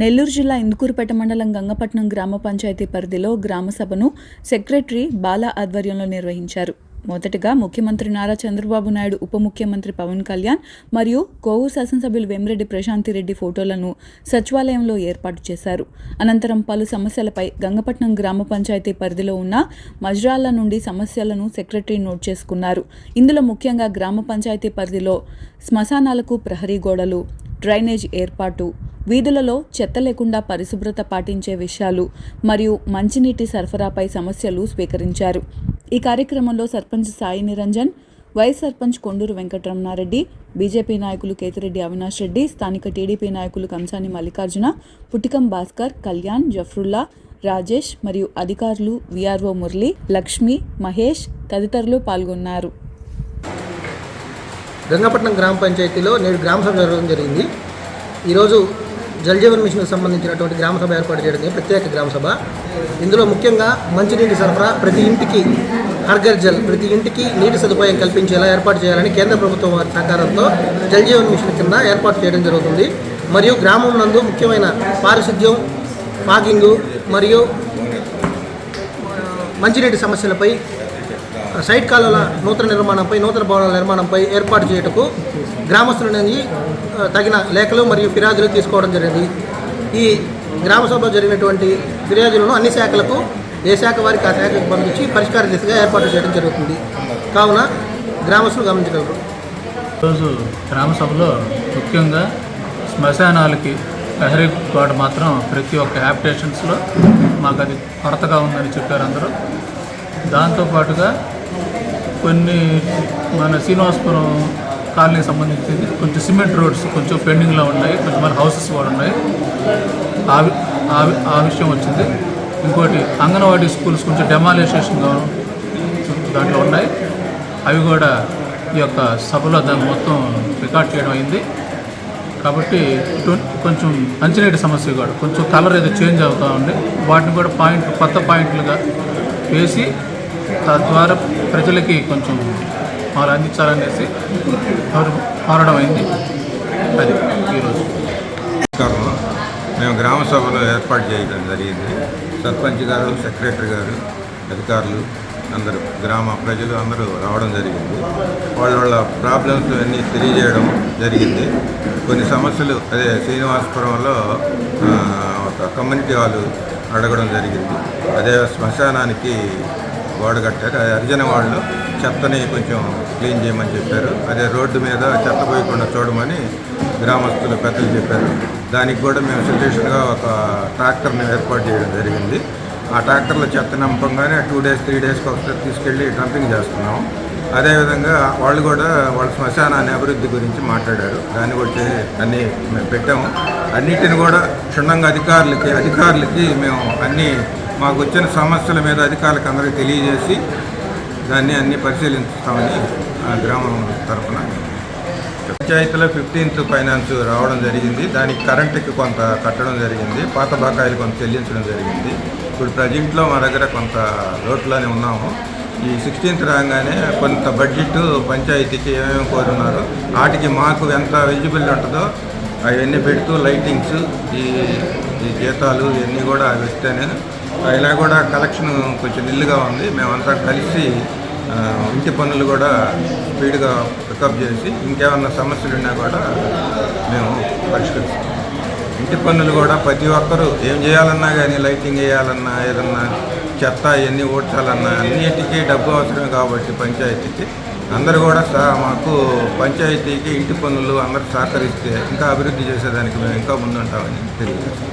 నెల్లూరు జిల్లా ఇందుకూరుపేట మండలం గంగపట్నం గ్రామ పంచాయతీ పరిధిలో గ్రామసభను సెక్రటరీ బాలా ఆధ్వర్యంలో నిర్వహించారు. మొదటగా ముఖ్యమంత్రి నారా చంద్రబాబు నాయుడు ఉప ముఖ్యమంత్రి పవన్ కళ్యాణ్ మరియు కోవూరు శాసనసభ్యులు వేమిరెడ్డి ప్రశాంతిరెడ్డి ఫోటోలను సచివాలయంలో ఏర్పాటు చేశారు. అనంతరం పలు సమస్యలపై గంగపట్నం గ్రామ పంచాయతీ పరిధిలో ఉన్న మజ్రాల నుండి సమస్యలను సెక్రటరీ నోట్ చేసుకున్నారు. ఇందులో ముఖ్యంగా గ్రామ పంచాయతీ పరిధిలో శ్మశానాలకు ప్రహరీ గోడలు డ్రైనేజ్ ఏర్పాటు వీధులలో చెత్త లేకుండా పరిశుభ్రత పాటించే విషయాలు మరియు మంచినీటి సరఫరాపై సమస్యలు స్వీకరించారు. ఈ కార్యక్రమంలో సర్పంచ్ సాయి నిరంజన్ వైస్ సర్పంచ్ కొండూరు వెంకటరమణారెడ్డి బీజేపీ నాయకులు కేతిరెడ్డి అవినాష్ రెడ్డి స్థానిక టీడీపీ నాయకులు కంసాని మల్లికార్జున పుట్టికం భాస్కర్ కళ్యాణ్ జఫ్రుల్లా రాజేష్ మరియు అధికారులు విఆర్ఓ మురళి లక్ష్మి మహేష్ తదితరులు పాల్గొన్నారు. గంగపట్నం గ్రామ పంచాయతీలో నేడు గ్రామ సభ జరగడం జరిగింది. ఈరోజు జలజీవన్ మిషన్కి సంబంధించినటువంటి గ్రామ సభ ఏర్పాటు చేయడం ప్రత్యేక గ్రామ సభ. ఇందులో ముఖ్యంగా మంచినీటి సరఫరా ప్రతి ఇంటికి హర్గర్ జల్ ప్రతి ఇంటికి నీటి సదుపాయం కల్పించేలా ఏర్పాటు చేయాలని కేంద్ర ప్రభుత్వం వారి సహకారంతో జలజీవన్ మిషన్ కింద ఏర్పాటు చేయడం జరుగుతుంది. మరియు గ్రామం నందు ముఖ్యమైన పారిశుద్ధ్యం ఫాగింగు మరియు మంచినీటి సమస్యలపై సైడ్ కాలువల నూతన నిర్మాణంపై నూతన భవనాల నిర్మాణంపై ఏర్పాటు చేయుటకు గ్రామస్తుల నుంచి తగిన లేఖలు మరియు ఫిర్యాదులు తీసుకోవడం జరిగింది. ఈ గ్రామ సభలో జరిగినటువంటి ఫిర్యాదులను అన్ని శాఖలకు ఏ శాఖ వారికి ఆ శాఖకు పంపించి పరిష్కార దిశగా ఏర్పాటు చేయడం జరుగుతుంది. కావున గ్రామస్తులు గమనించగలరు. ఈరోజు గ్రామసభలో ముఖ్యంగా శ్మశానాలకి ప్రహరీ గోడ మాత్రం ప్రతి ఒక్క హ్యాబిటేషన్స్లో మాకు అది కొరతగా ఉందని చెప్పారు అందరూ. దాంతోపాటుగా కొన్ని మన శ్రీనివాసపురం కాలనీకి సంబంధించింది. కొంచెం సిమెంట్ రోడ్స్ కొంచెం పెండింగ్లో ఉన్నాయి. కొంచెం మన హౌసెస్ కూడా ఉన్నాయి. ఆ ఆ విషయం వచ్చింది. ఇంకోటి అంగన్వాడీ స్కూల్స్ కొంచెం డెమాలిసేషన్ దాంట్లో ఉన్నాయి. అవి కూడా ఈ యొక్క సభలో దాన్ని మొత్తం రికార్డ్ చేయడం అయింది. కాబట్టి ఇటు- కొంచెం మంచినీటి సమస్య కూడా కొంచెం కలర్ ఏదో చేంజ్ అవుతూ ఉంది. వాటిని కూడా పాయింట్ కొత్త పాయింట్లుగా వేసి తద్వారా ప్రజలకి కొంచెం వాళ్ళు అందించాలనేసి కోర- కోరడం అయింది అది ఈరోజు. మేము గ్రామ సభలో ఏర్పాటు చేయడం జరిగింది. సర్పంచ్ గారు సెక్రటరీ గారు అధికారులు అందరూ గ్రామ ప్రజలు అందరూ రావడం జరిగింది. వాళ్ళ వాళ్ళ ప్రాబ్లమ్స్ అన్నీ తెలియజేయడం జరిగింది. కొన్ని సమస్యలు అదే శ్రీనివాసపురంలో ఒక కమ్యూనిటీ హాలు అడగడం జరిగింది. అదే శ్మశానానికి గోడ కట్టారు. అది హరిజన వాళ్ళు చెత్తని కొంచెం క్లీన్ చేయమని చెప్పారు. అదే రోడ్డు మీద చెత్త పోయకుండా చూడమని గ్రామస్తులు పెద్దలు చెప్పారు. దానికి కూడా మేము సొల్యూషన్గా ఒక ట్రాక్టర్ని ఏర్పాటు చేయడం జరిగింది. ఆ ట్రాక్టర్లో చెత్త నమ్మకంగానే టూ డేస్ త్రీ డేస్కి ఒకసారి తీసుకెళ్ళి డంపింగ్ చేస్తున్నాం. అదేవిధంగా వాళ్ళు కూడా వాళ్ళ శ్మశానాన్ని అభివృద్ధి గురించి మాట్లాడారు. దాన్ని కూడా అన్ని అన్నీ మేము పెట్టాము. అన్నిటిని కూడా క్షుణ్ణంగా అధికారులకి అధికారులకి మేము అన్నీ మాకు వచ్చిన సమస్యల మీద అధికారులకు అందరికీ తెలియజేసి దాన్ని అన్ని పరిశీలిస్తామని ఆ గ్రామం తరఫున పంచాయతీలో ఫిఫ్టీన్త్ ఫైనాన్స్ రావడం జరిగింది. దానికి కరెంటుకి కొంత కట్టడం జరిగింది. పాత బకాయిలు కొంత చెల్లించడం జరిగింది. ఇప్పుడు ప్రజెంట్లో మా దగ్గర కొంత లోట్లోనే ఉన్నాము. ఈ సిక్స్టీన్త్ రాగానే కొంత బడ్జెట్ పంచాయతీకి ఏమేమి కోరున్నారు వాటికి మాకు ఎంత ఎలిజిబుల్ ఉంటుందో అవన్నీ పెడుతూ లైటింగ్స్ ఈ ఈ జీతాలు ఇవన్నీ కూడా వేస్తేనే ఇలా కూడా కలెక్షన్ కొంచెం నిల్లుగా ఉంది. మేమంతా కలిసి ఇంటి పనులు కూడా స్పీడ్గా పికప్ చేసి ఇంకేమన్నా సమస్యలు ఉన్నా కూడా మేము పరిష్కరిస్తాం. ఇంటి పనులు కూడా ప్రతి ఒక్కరూ ఏం చేయాలన్నా కానీ లైటింగ్ వేయాలన్నా ఏదన్నా చెత్త ఇవన్నీ ఓడ్చాలన్నా అన్నిటికీ డబ్బు అవసరమే కాబట్టి పంచాయతీకి. అందరూ కూడా సా మాకు పంచాయతీకి ఇంటి పనులు అందరూ సహకరిస్తే ఇంకా అభివృద్ధి చేసేదానికి మేము ఇంకా ముందుంటామని తెలియజేస్తాం